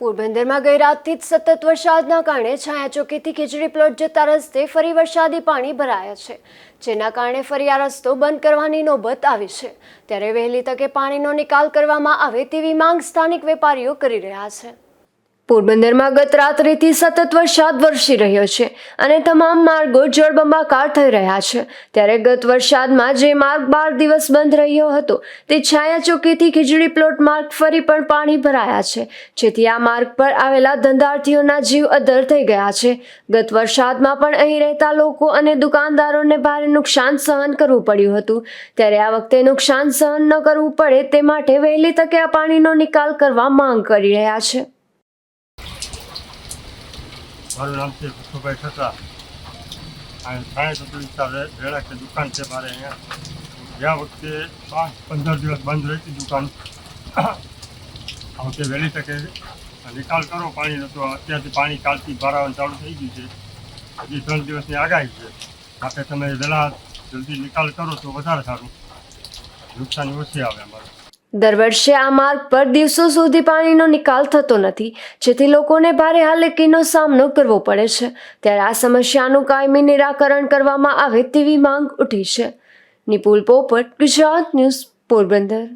પોરબંદરમાં ગઈ રાતથી જ સતત વરસાદના કારણે છાયાચોકીથી ખીચડી પ્લોટ જતા રસ્તે ફરી વરસાદી પાણી ભરાયા છે, જેના કારણે ફરી આ રસ્તો બંધ કરવાની નોબત આવી છે. ત્યારે વહેલી તકે પાણીનો નિકાલ કરવામાં આવે તેવી માંગ સ્થાનિક વેપારીઓ કરી રહ્યા છે. પોરબંદરમાં ગત રાત્રિથી સતત વરસાદ વરસી રહ્યો છે અને તમામ માર્ગો જળબંબાકાર થઈ રહ્યા છે. ત્યારે ગત વરસાદમાં જે માર્ગ બાર દિવસ બંધ રહ્યો હતો, તે છાયા ચોકીથી ખીજડી પ્લોટ માર્ગ ફરી પણ પાણી ભરાયા છે. જેથી આ માર્ગ પર આવેલા ધંધાર્થીઓના જીવ અધર થઈ ગયા છે. ગત વરસાદમાં પણ અહીં રહેતા લોકો અને દુકાનદારોને ભારે નુકસાન સહન કરવું પડ્યું હતું. ત્યારે આ વખતે નુકસાન સહન ન કરવું પડે તે માટે વહેલી તકે આ પાણીનો નિકાલ કરવા માંગ કરી રહ્યા છે. મારું નામ છે ભૂખુભાઈ ઠસા અને સાંઈ વિસ્તાર રેડા કે દુકાન છે મારે અહીંયા. ગયા વખતે પાંચ પંદર દિવસ બંધ રહી હતી દુકાન. આ વખતે વહેલી તકે નિકાલ કરો પાણીનો તો અત્યારથી પાણી કાલથી ભરાવાનું ચાલુ થઈ ગયું છે. હજી ત્રણ દિવસની આગાહી છે. માટે તમે વહેલા જલ્દી નિકાલ કરો તો વધારે સારું. નુકસાની ઓછી આવે અમારે. દર વર્ષે આ માર્ગ પર દિવસો સુધી પાણીનો નિકાલ થતો નથી. જેથી લોકોને ભારે હાલાકીનો સામનો કરવો પડે છે. ત્યારે આ સમસ્યાનું કાયમી નિરાકરણ કરવામાં આવે તેવી માંગ ઉઠી છે. નિપુલ પોપટ, ગુજરાત ન્યૂઝ પોરબંદર.